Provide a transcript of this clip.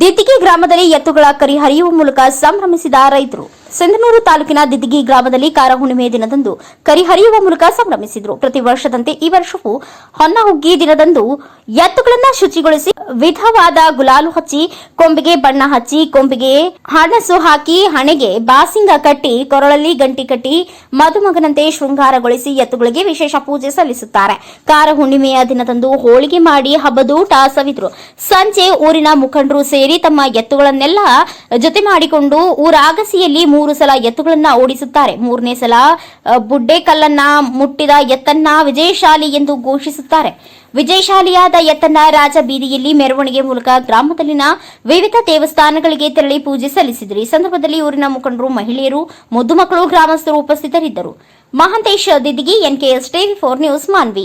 ದಿದ್ದಿಗಿ ಗ್ರಾಮದಲ್ಲಿ ಎತ್ತುಗಳ ಕರಿ ಹರಿಯುವ ಮೂಲಕ ಸಂಭ್ರಮಿಸಿದ ರೈತರು. ಸಿಂಧನೂರು ತಾಲೂಕಿನ ದಿದ್ದಿಗಿ ಗ್ರಾಮದಲ್ಲಿ ಕಾರ ಹುಣ್ಣಿಮೆ ದಿನದಂದು ಕರಿ ಹರಿಯುವ ಮೂಲಕ ಸಂಭ್ರಮಿಸಿದರು. ಪ್ರತಿ ವರ್ಷದಂತೆ ಈ ವರ್ಷವೂ ಹೊನ್ನಹುಗ್ಗಿ ದಿನದಂದು ಎತ್ತುಗಳನ್ನು ಶುಚಿಗೊಳಿಸಿ ವಿಧವಾದ ಗುಲಾಲು ಹಚ್ಚಿ, ಕೊಂಬಿಗೆ ಬಣ್ಣ ಹಚ್ಚಿ, ಕೊಂಬಿಗೆ ಹಣಸು ಹಾಕಿ, ಹಣೆಗೆ ಬಾಸಿಂಗ ಕಟ್ಟಿ, ಕೊರಳಲ್ಲಿ ಗಂಟಿ ಕಟ್ಟಿ, ಮದುಮಗನಂತೆ ಶೃಂಗಾರಗೊಳಿಸಿ ಎತ್ತುಗಳಿಗೆ ವಿಶೇಷ ಪೂಜೆ ಸಲ್ಲಿಸುತ್ತಾರೆ. ಕಾರ ಹುಣ್ಣಿಮೆಯ ದಿನದಂದು ಹೋಳಿಗೆ ಮಾಡಿ ಹಬ್ಬದೂಟ ಸವಿದ್ರು. ಸಂಜೆ ಊರಿನ ಮುಖಂಡರು ಸೇರಿ ತಮ್ಮ ಎತ್ತುಗಳನ್ನೆಲ್ಲ ಜೊತೆ ಮಾಡಿಕೊಂಡು ಊರಾಗಸಿಯಲ್ಲಿ ಮೂರು ಸಲ ಎತ್ತುಗಳನ್ನ ಓಡಿಸುತ್ತಾರೆ. ಮೂರನೇ ಸಲ ಬುಡ್ಡೆ ಕಲ್ಲನ್ನ ಮುಟ್ಟಿದ ಎತ್ತನ್ನ ವಿಜಯಶಾಲಿ ಎಂದು ಘೋಷಿಸುತ್ತಾರೆ. ವಿಜಯಶಾಲಿಯಾದ ಎತ್ತನ್ನ ರಾಜ ಬೀದಿಯಲ್ಲಿ ಮೆರವಣಿಗೆ ಮೂಲಕ ಗ್ರಾಮದಲ್ಲಿನ ವಿವಿಧ ದೇವಸ್ಥಾನಗಳಿಗೆ ತೆರಳಿ ಪೂಜೆ ಸಲ್ಲಿಸಿದರು. ಈ ಸಂದರ್ಭದಲ್ಲಿ ಊರಿನ ಮುಖಂಡರು, ಮಹಿಳೆಯರು, ಮದುಮಕ್ಕಳು ಮಕ್ಕಳು ಗ್ರಾಮಸ್ಥರು ಉಪಸ್ಥಿತರಿದ್ದರು. Mahantesh Didigi NKS TV four news, Manvi.